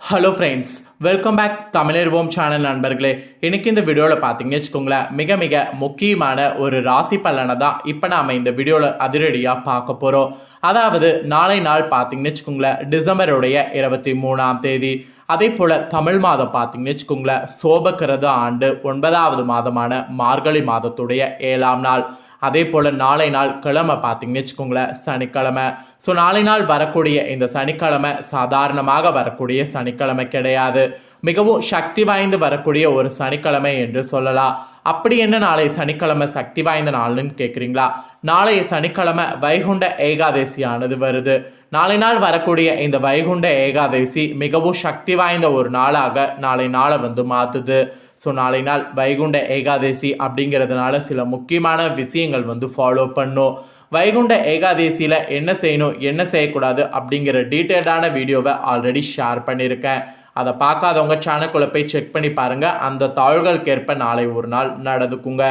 Hello friends welcome back தமிழர்வோம் channel நண்பர்களே. இன்றைக்கி இந்த வீடியோவில் பார்த்தீங்கன்னு வச்சுக்கோங்களேன் மிக மிக முக்கியமான ஒரு ராசி பலனை தான் இப்போ நாம் இந்த வீடியோவில் அதிரடியாக பார்க்க போகிறோம் அதாவது நாளை நாள் பார்த்தீங்கன்னு வச்சுக்கோங்களேன் டிசம்பருடைய இருபத்தி மூணாம் தேதி. அதே போல் தமிழ் மாதம் பார்த்தீங்கன்னு வச்சுக்கோங்களேன் சோபக்கிரத ஆண்டு ஒன்பதாவது மாதமான மார்கழி மாதத்துடைய ஏழாம் நாள். அதே போல் நாளை நாள் கிழமை பார்த்தீங்கன்னு வச்சுக்கோங்களேன் சனிக்கிழமை. ஸோ நாளை நாள் வரக்கூடிய இந்த சனிக்கிழமை சாதாரணமாக வரக்கூடிய சனிக்கிழமை கிடையாது. மிகவும் சக்தி வாய்ந்து வரக்கூடிய ஒரு சனிக்கிழமை என்று சொல்லலாம். அப்படி என்ன நாளை சனிக்கிழமை சக்தி வாய்ந்த நாள்னு கேட்குறீங்களா நாளைய சனிக்கிழமை வைகுண்ட ஏகாதசியானது வருது. நாளை நாள் வரக்கூடிய இந்த வைகுண்ட ஏகாதசி மிகவும் சக்தி வாய்ந்த ஒரு நாளாக நாளை நாளை வந்து மாற்றுது ஸோ நாளை நாள் வைகுண்ட ஏகாதசி அப்படிங்கிறதுனால சில முக்கியமான விஷயங்கள் வந்து ஃபாலோ பண்ணும். வைகுண்ட ஏகாதசியில் என்ன செய்யணும் என்ன செய்யக்கூடாது அப்படிங்கிற டீட்டெயில்டான வீடியோவை ஆல்ரெடி ஷேர் பண்ணியிருக்கேன். அதை பார்க்காதவங்க சேனலுக்குள்ளே போய் செக் பண்ணி பாருங்கள் அந்த தாழ்களுக்கேற்ப நாளை ஒரு நாள் நடந்துக்குங்க.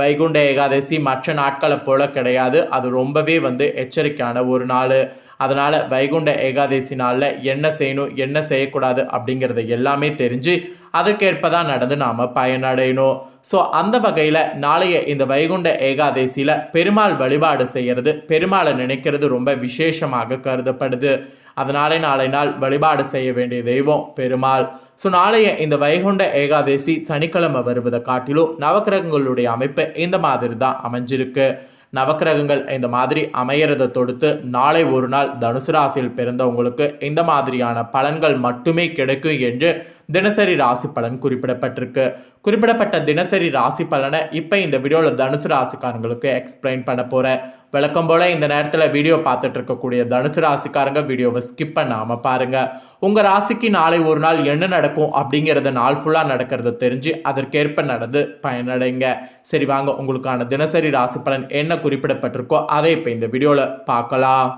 வைகுண்ட ஏகாதசி மற்ற நாட்களை போல கிடையாது. அது ரொம்பவே வந்து எச்சரிக்கையான ஒரு நாள். அதனால் வைகுண்ட ஏகாதசி நாளில் என்ன செய்யணும் என்ன செய்யக்கூடாது அப்படிங்கிறத எல்லாமே தெரிஞ்சு அதற்கேற்ப தான் நடந்து நாம் பயனடையணும். ஸோ அந்த வகையில் நாளைய இந்த வைகுண்ட ஏகாதசியில் பெருமாள் வழிபாடு செய்கிறது பெருமாளை நினைக்கிறது ரொம்ப விசேஷமாக கருதப்படுது. அதனாலே நாளை நாள் வழிபாடு செய்ய வேண்டிய தெய்வம் பெருமாள். ஸோ நாளைய இந்த வைகுண்ட ஏகாதசி சனிக்கிழமை வருவதை காட்டிலும் நவக்கிரகங்களுடைய அமைப்பு இந்த மாதிரி தான் அமைஞ்சிருக்கு. நவக்கிரகங்கள் இந்த மாதிரி அமையறதை தொடுத்து நாளை ஒரு நாள் தனுசு ராசியில் பிறந்தவங்களுக்கு இந்த மாதிரியான பலன்கள் மட்டுமே கிடைக்கும் என்று தினசரி ராசி பலன் குறிப்பிடப்பட்டிருக்கு. குறிப்பிடப்பட்ட தினசரி ராசி பலனை இப்போ இந்த வீடியோவில் தனுசு ராசிக்காரங்களுக்கு எக்ஸ்பிளைன் பண்ண போகிறேன் வழக்கம் போல் இந்த நேரத்தில் வீடியோ பார்த்துட்டு இருக்கக்கூடிய தனுசு ராசிக்காரங்க வீடியோவை ஸ்கிப் பண்ணாமல் பாருங்கள் உங்கள் ராசிக்கு நாளை ஒரு நாள் என்ன நடக்கும் அப்படிங்கிறத நாள் ஃபுல்லாக நடக்கிறத தெரிஞ்சு அதற்கேற்ப நடந்து பயனடைங்க. சரி வாங்க உங்களுக்கான தினசரி ராசி பலன் என்ன குறிப்பிடப்பட்டிருக்கோ அதை இப்போ இந்த வீடியோவில் பார்க்கலாம்.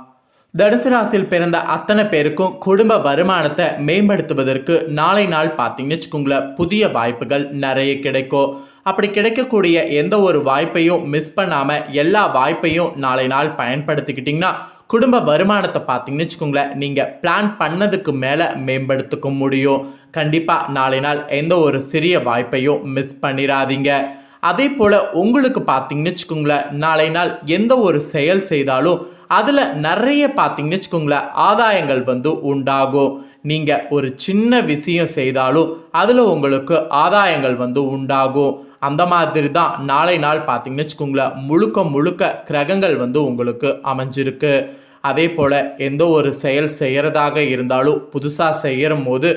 தனுசு ராசியில் பிறந்த அத்தனை பேருக்கும் குடும்ப வருமானத்தை மேம்படுத்துவதற்கு நாளை நாள் பார்த்தீங்கன்னு வச்சுக்கோங்களேன் புதிய வாய்ப்புகள் நிறைய கிடைக்கும். அப்படி கிடைக்கக்கூடிய எந்த ஒரு வாய்ப்பையும் மிஸ் பண்ணாமல் எல்லா வாய்ப்பையும் நாளை நாள் பயன்படுத்திக்கிட்டிங்கன்னா குடும்ப வருமானத்தை பார்த்தீங்கன்னு வச்சுக்கோங்களேன் நீங்கள் பிளான் பண்ணதுக்கு மேலே மேம்படுத்திக்க முடியும். கண்டிப்பாக நாளை நாள் எந்த ஒரு சிறிய வாய்ப்பையும் மிஸ் பண்ணிடாதீங்க அதே போல் உங்களுக்கு பார்த்தீங்கன்னு வச்சுக்கோங்களேன் நாளை நாள் எந்த ஒரு செயல் செய்தாலும் அதில் நிறைய பார்த்தீங்கன்னு வச்சுக்கோங்களேன் ஆதாயங்கள் வந்து உண்டாகும். நீங்கள் ஒரு சின்ன விஷயம் செய்தாலும் அதில் உங்களுக்கு ஆதாயங்கள் வந்து உண்டாகும். அந்த மாதிரி தான் நாளை நாள் பார்த்தீங்கன்னு வச்சுக்கோங்களேன் முழுக்க முழுக்க கிரகங்கள் வந்து உங்களுக்கு அமைஞ்சிருக்கு. அதே போல் எந்த ஒரு செயல் செய்கிறதாக இருந்தாலும் புதுசாக செய்கிற போது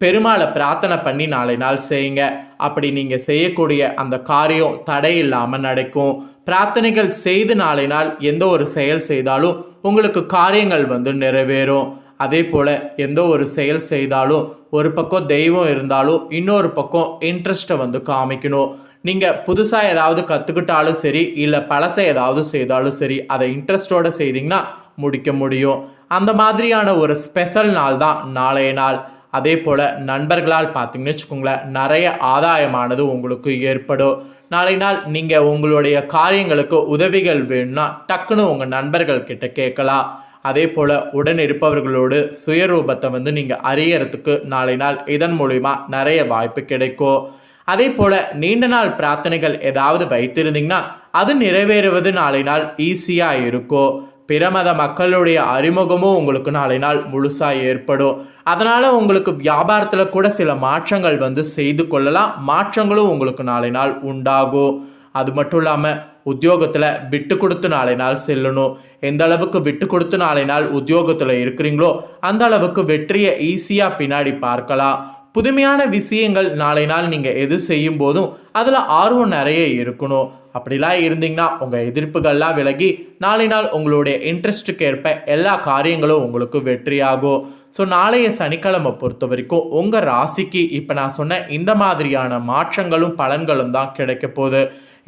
பெருமாளை பிரார்த்தனை பண்ணி நாளை நாள் செய்யுங்க. அப்படி நீங்கள் செய்யக்கூடிய அந்த காரியம் தடை இல்லாமல் நடக்கும். பிரார்த்தனைகள் செய்து நாளை நாள் எந்த ஒரு செயல் செய்தாலும் உங்களுக்கு காரியங்கள் வந்து நிறைவேறும். அதே போல் எந்த ஒரு செயல் செய்தாலும் ஒரு பக்கம் தெய்வம் இருந்தாலும் இன்னொரு பக்கம் இன்ட்ரெஸ்ட்டை வந்து காமிக்கணும். நீங்கள் புதுசாக ஏதாவது கற்றுக்கிட்டாலும் சரி இல்லை பழசை ஏதாவது செய்தாலும் சரி அதை இன்ட்ரெஸ்டோடு செய்தீங்கன்னா முடிக்க முடியும். அந்த மாதிரியான ஒரு ஸ்பெஷல் நாள் தான் நாளைய நாள். அதே போல் நண்பர்களால் பார்த்தீங்கன்னு வச்சுக்கோங்களேன் நிறைய ஆதாயமானது உங்களுக்கு ஏற்படும். நாளை நாள் நீங்கள் உங்களுடைய காரியங்களுக்கு உதவிகள் வேணும்னா டக்குன்னு உங்கள் நண்பர்கள் கிட்ட கேட்கலாம். அதே போல் உடன் இருப்பவர்களோடு சுயரூபத்தை வந்து நீங்கள் அறியறதுக்கு நாளை நாள் இதன் மூலிமா நிறைய வாய்ப்பு கிடைக்கும். அதே போல் நீண்ட நாள் பிரார்த்தனைகள் ஏதாவது வைத்திருந்தீங்கன்னா அது நிறைவேறுவது நாளை நாள் ஈஸியாக இருக்கும். பிறமத மக்களுடைய அறிமுகமும் உங்களுக்கு நாளை நாள் முழுசாக ஏற்படும். அதனால் உங்களுக்கு வியாபாரத்தில் கூட சில மாற்றங்கள் வந்து செய்து கொள்ளலாம். மாற்றங்களும் உங்களுக்கு நாளை நாள் உண்டாகும். அது மட்டும் இல்லாமல் உத்தியோகத்தில் விட்டு கொடுத்து நாளை நாள் செல்லணும். எந்த அளவுக்கு விட்டு கொடுத்து நாளை நாள் உத்தியோகத்தில் இருக்கிறீங்களோ அந்த அளவுக்கு வெற்றியை ஈஸியாக பின்னாடி பார்க்கலாம். புதுமையான விஷயங்கள் நாளை நாள் நீங்கள் எது செய்யும் போதும் அதில் ஆர்வம் நிறைய இருக்கணும். அப்படிலாம் இருந்தீங்கன்னா உங்கள் எதிர்ப்புகள்லாம் விலகி நாளை நாள் உங்களுடைய இன்ட்ரெஸ்ட்டுக்கு ஏற்ப எல்லா காரியங்களும் உங்களுக்கு வெற்றியாகும். ஸோ நாளைய சனிக்கிழமை பொறுத்த வரைக்கும் உங்கள் ராசிக்கு இப்போ நான் சொன்ன இந்த மாதிரியான மாற்றங்களும் பலன்களும் தான் கிடைக்க போகுது.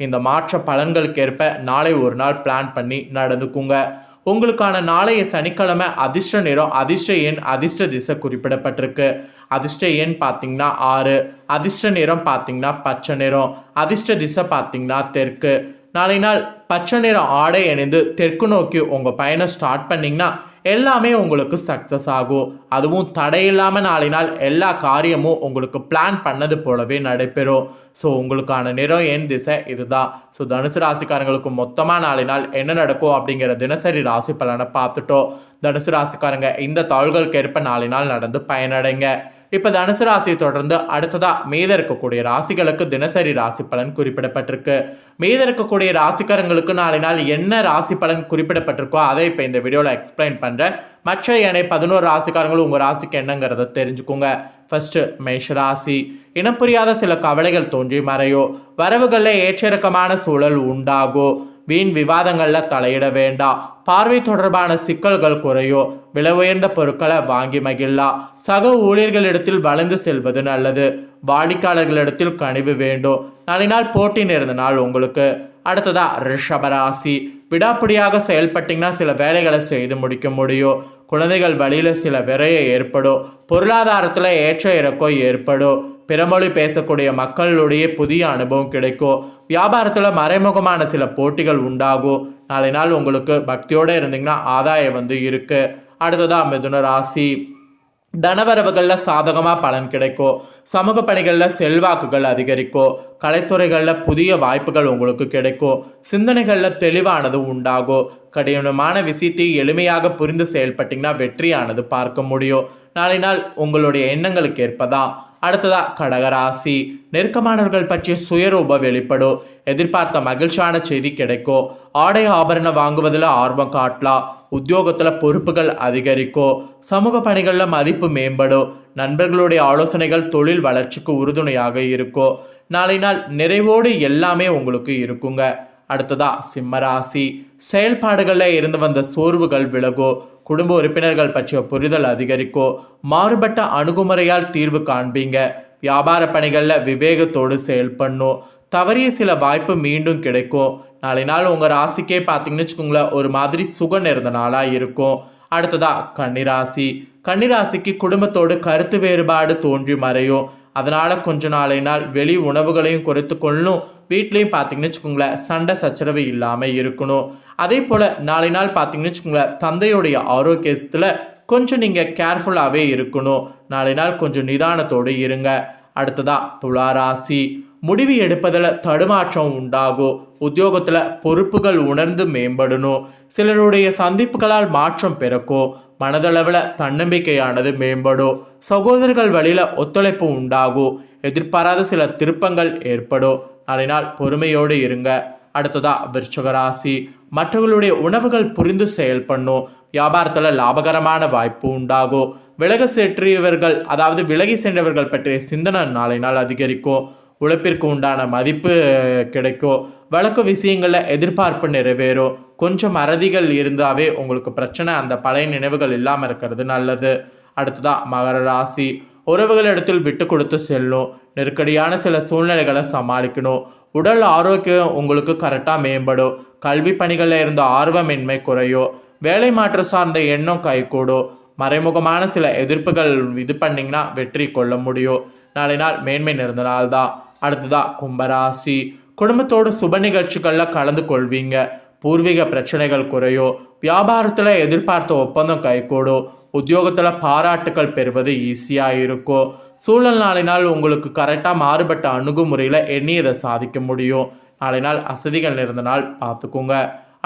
இந்த மாற்ற பலன்களுக்கேற்ப நாளை ஒரு நாள் பிளான் பண்ணி நடந்துக்குங்க. உங்களுக்கான நாளைய சனிக்கிழமை அதிர்ஷ்ட நிறம் அதிர்ஷ்ட எண் அதிர்ஷ்ட திசை குறிப்பிடப்பட்டிருக்கு. அதிர்ஷ்ட எண் பார்த்தீங்கன்னா ஆறு அதிர்ஷ்ட நிறம் பார்த்தீங்கன்னா பச்சை நிறம் அதிர்ஷ்ட திசை பார்த்தீங்கன்னா தெற்கு. நாளை நாள் பச்சை நிறம் ஆடை அணிந்து தெற்கு நோக்கி உங்கள் பயணம் ஸ்டார்ட் பண்ணிங்கன்னா எல்லாமே உங்களுக்கு சக்ஸஸ் ஆகும். அதுவும் தடையில்லாமல் நாளை நாள் எல்லா காரியமும் உங்களுக்கு பிளான் பண்ணது போலவே நடைபெறும். ஸோ உங்களுக்கான நிறம் என் திசை இதுதான். ஸோ தனுசு ராசிக்காரங்களுக்கு மொத்தமாக நாளை நாள் என்ன நடக்கும் அப்படிங்கிற தினசரி ராசி பலனை பார்த்துட்டோம். தனுசு ராசிக்காரங்க இந்த தாள்களுக்கு ஏற்ப நாளை நாள் நடந்து பயனடைங்க. இப்போ தனுசு ராசியை தொடர்ந்து அடுத்ததா மீத இருக்கக்கூடிய ராசிகளுக்கு தினசரி ராசி பலன் குறிப்பிடப்பட்டிருக்கு. மீத இருக்கக்கூடிய ராசிக்காரங்களுக்கு நாளை நாள் என்ன ராசி பலன் குறிப்பிடப்பட்டிருக்கோ அதை இப்போ இந்த வீடியோவில் எக்ஸ்பிளைன் பண்ணுறேன் மற்ற ஏனைய பதினோரு ராசிக்காரங்களும் உங்கள் ராசிக்கு என்னங்கிறத தெரிஞ்சுக்கோங்க. ஃபர்ஸ்ட் மேஷ ராசி. இனம் புரியாத சில கவலைகள் தோன்றி மறையோ வரவுகளில் ஏற்றிறக்கமான சூழல் உண்டாகும். வீண் விவாதங்களில் தலையிட வேண்டாம் பார்வை தொடர்பான சிக்கல்கள் குறையும் விலை உயர்ந்த பொருட்களை வாங்கி மகிழலாம் சக ஊழியர்களிடத்தில் வளர்ந்து செல்வது நல்லது. வாடிக்கையாளர்களிடத்தில் கனிவு வேண்டும் நாளை நாள் போட்டி நேர்ந்த நாள் உங்களுக்கு. அடுத்ததா ரிஷபராசி. விடாப்பிடியாக செயல்பட்டீங்கன்னா சில வேலைகளை செய்து முடிக்க முடியும் குழந்தைகள் வழியில் சில விரைய ஏற்படும் பொருளாதாரத்தில் ஏற்ற இறக்கம் ஏற்படும் பிறமொழி பேசக்கூடிய மக்களுடைய புதிய அனுபவம் கிடைக்கும். வியாபாரத்தில் மறைமுகமான சில போட்டிகள் உண்டாகும். நாளை நாள் உங்களுக்கு பக்தியோடு இருந்தீங்கன்னா ஆதாயம் வந்து இருக்கு. அடுத்ததாக மிதுன ராசி. தனவரவுகளில் சாதகமாக பலன் கிடைக்கும். சமூக பணிகளில் செல்வாக்குகள் அதிகரிக்கும். கலைத்துறைகளில் புதிய வாய்ப்புகள் உங்களுக்கு கிடைக்கும். சிந்தனைகளில் தெளிவானது உண்டாகும். கடினமான விஷயத்தை எளிமையாக புரிந்து செயல்பட்டிங்கன்னா வெற்றியானது பார்க்க முடியும். நாளை நாள் உங்களுடைய எண்ணங்களுக்கு ஏற்பதான். அடுத்ததா கடகராசி. நெருக்கமானவர்கள் பற்றிய சுயரூப வெளிப்படும் எதிர்பார்த்த மகிழ்ச்சியான செய்தி கிடைக்கும் ஆடை ஆபரணம் வாங்குவதில் ஆர்வம் காட்டலாம் உத்தியோகத்தில் பொறுப்புகள் அதிகரிக்கும் சமூக பணிகளில் மதிப்பு மேம்படும் நண்பர்களுடைய ஆலோசனைகள் தொழில் வளர்ச்சிக்கு உறுதுணையாக இருக்கும் நாளை நாள் நிறைவோடு எல்லாமே உங்களுக்கு இருக்குங்க. அடுத்ததா சிம்மராசி. செயல்பாடுகளில் இருந்து வந்த சோர்வுகள் விலகோ குடும்ப உறுப்பினர்கள் பற்றிய புரிதல் அதிகரிக்கோ மாறுபட்ட அணுகுமுறையால் தீர்வு காண்பீங்க. வியாபார பணிகளில் விவேகத்தோடு செயல்படணும் தவறிய சில வாய்ப்பு மீண்டும் கிடைக்கும் நாளை நாள் உங்கள் ராசிக்கே பார்த்தீங்கன்னு வச்சுக்கோங்களேன் ஒரு மாதிரி சுக நிறைந்த நாளாக இருக்கும். அடுத்ததா கன்னிராசி. கன்னிராசிக்கு குடும்பத்தோடு கருத்து வேறுபாடு தோன்றி மறையும். அதனால் கொஞ்ச நாளை நாள் வெளி உணவுகளையும் குறைத்து கொள்ளணும் வீட்லேயும் பார்த்தீங்கன்னு வச்சுக்கோங்களேன் சண்டை சச்சரவு இல்லாமல் இருக்கணும். அதே போல் நாளை நாள் பார்த்தீங்கன்னு வச்சுக்கோங்களேன் தந்தையுடைய ஆரோக்கியத்தில் கொஞ்சம் நீங்கள் கேர்ஃபுல்லாகவே இருக்கணும். நாளை நாள் கொஞ்சம் நிதானத்தோடு இருங்க. அடுத்ததாக துளாராசி. முடிவு எடுப்பதில் தடுமாற்றம் உண்டாகும். உத்தியோகத்தில் பொறுப்புகள் உணர்ந்து மேம்படணும். சிலருடைய சந்திப்புகளால் மாற்றம் பிறக்கும். மனதளவில் தன்னம்பிக்கையானது மேம்படும். சகோதரர்கள் வழியில் ஒத்துழைப்பு உண்டாகும். எதிர்பாராத சில திருப்பங்கள் ஏற்படும். நாளை நாள் பொறுமையோடு இருங்க. அடுத்ததா விருச்சக ராசி மற்றவர்களுடைய உணவுகள் புரிந்து செயல்படணும் வியாபாரத்தில் லாபகரமான வாய்ப்பு உண்டாகும். விலக செற்றியவர்கள் அதாவது விலகி சென்றவர்கள் பற்றிய சிந்தனை நாளை நாள் அதிகரிக்கும். உழைப்பிற்கு உண்டான மதிப்பு கிடைக்கும். வழக்கு விஷயங்களில் எதிர்பார்ப்பு நிறைவேறும். கொஞ்சம் அறதிகள் இருந்தாவே உங்களுக்கு பிரச்சனை அந்த பழைய நினைவுகள் இல்லாமல் இருக்கிறது நல்லது. அடுத்ததா மகர ராசி. உறவுகளிடத்தில் விட்டு கொடுத்து செல்லும். நெருக்கடியான சில சூழ்நிலைகளை சமாளிக்கணும். உடல் ஆரோக்கியம் உங்களுக்கு கரெக்டாக மேம்படும். கல்வி பணிகளில் இருந்த ஆர்வமின்மை குறையும். வேலை மாற்றம் சார்ந்த எண்ணம் கைகூடும். மறைமுகமான சில எதிர்ப்புகள் இது பண்ணிங்கன்னா வெற்றி கொள்ள முடியும். நாளை நாள் மேன்மை நிறைந்த நாள் தான். அடுத்ததாக கும்பராசி. குடும்பத்தோடு சுப நிகழ்ச்சிகளில் கலந்து கொள்வீங்க. பூர்வீக பிரச்சனைகள் குறையும். வியாபாரத்தில் எதிர்பார்த்த ஒப்பந்தம் கைகூடும். உத்தியோகத்தில் பாராட்டுக்கள் பெறுவது ஈஸியாக இருக்கும். சூழல் நாளை நாள் உங்களுக்கு கரெக்டாக மாறுபட்ட அணுகுமுறையில் எண்ணியதை சாதிக்க முடியும். நாளை நாள் அசதிகள் இருந்த நாள் பார்த்துக்கோங்க.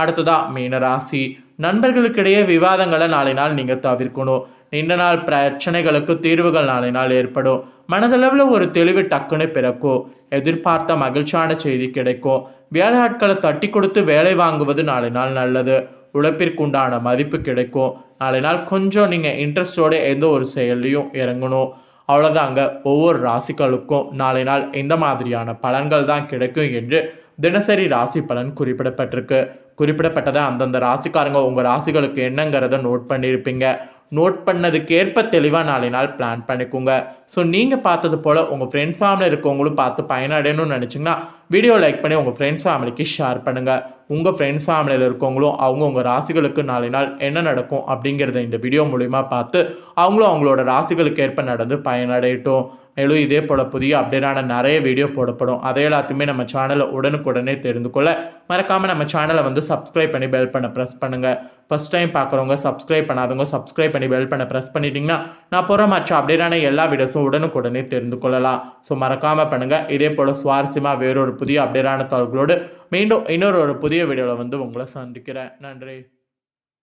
அடுத்ததா மீனராசி நண்பர்களுக்கிடையே விவாதங்களை நாளை நாள் நீங்கள் தவிர்க்கணும். நீண்ட நாள் பிரச்சனைகளுக்கு தீர்வுகள் நாளை நாள் ஏற்படும். மனதளவில் ஒரு தெளிவு டக்குன்னு பிறக்கும். எதிர்பார்த்த மகிழ்ச்சியான செய்தி கிடைக்கும். வேலையாட்களை தட்டி கொடுத்து வேலை வாங்குவது நாளை நாள் நல்லது. உழைப்பிற்குண்டான மதிப்பு கிடைக்கும். நாளை நாள் கொஞ்சம் நீங்கள் இன்ட்ரெஸ்டோடு எந்த ஒரு செயல்லையும் இறங்கணும். அவ்வளோதாங்க ஒவ்வொரு ராசிகளுக்கும் நாளை நாள் இந்த மாதிரியான பலன்கள் தான் கிடைக்கும் என்று தினசரி ராசி பலன் குறிப்பிடப்பட்டிருக்கு. குறிப்பிடப்பட்டதை அந்தந்த ராசிக்காரங்க உங்கள் ராசிகளுக்கு என்னங்கிறத நோட் பண்ணியிருப்பீங்க நோட் பண்ணதுக்கேற்ப தெளிவாக நாளை நாள் பிளான் பண்ணிக்கோங்க. ஸோ நீங்கள் பார்த்தது போல் உங்கள் ஃப்ரெண்ட்ஸ் ஃபேமிலி இருக்கவங்களும் பார்த்து பயனடையணும்னு நினச்சிங்கன்னா வீடியோ லைக் பண்ணி உங்கள் ஃப்ரெண்ட்ஸ் ஃபேமிலிக்கு ஷேர் பண்ணுங்கள் உங்கள் ஃப்ரெண்ட்ஸ் ஃபேமிலியில் இருக்கவங்களும் அவங்க உங்கள் ராசிகளுக்கு நாளை நாள் என்ன நடக்கும் அப்படிங்கிறத இந்த வீடியோ மூலிமா பார்த்து அவங்களும் அவங்களோட ராசிகளுக்கு ஏற்ப நடந்து பயனடையட்டும். மேலும் இதே போல் புதிய அப்டேட்டான நிறைய வீடியோ போடப்படும். அதை எல்லாத்தையுமே நம்ம சேனலை உடனுக்குடனே தெரிந்து கொள்ள மறக்காமல் நம்ம சேனலை வந்து சப்ஸ்கிரைப் பண்ணி பெல் பண்ண ப்ரெஸ் பண்ணுங்கள் ஃபஸ்ட் டைம் பார்க்குறவங்க சப்ஸ்கிரைப் பண்ணாதவங்க சப்ஸ்கிரைப் பண்ணி பெல் பண்ண ப்ரெஸ் பண்ணிட்டீங்கன்னா நான் போகிற மற்ற அப்டேட்டான எல்லா வீடியோஸும் உடனுக்குடனே தெரிந்து கொள்ளலாம் ஸோ மறக்காமல் பண்ணுங்கள் இதே போல் சுவாரஸ்யமாக வேறொரு புதிய அப்டேட்டான தகவல்களோடு மீண்டும் இன்னொரு ஒரு புதிய வீடியோவில் வந்து உங்களை சந்திக்கிறேன். நன்றி.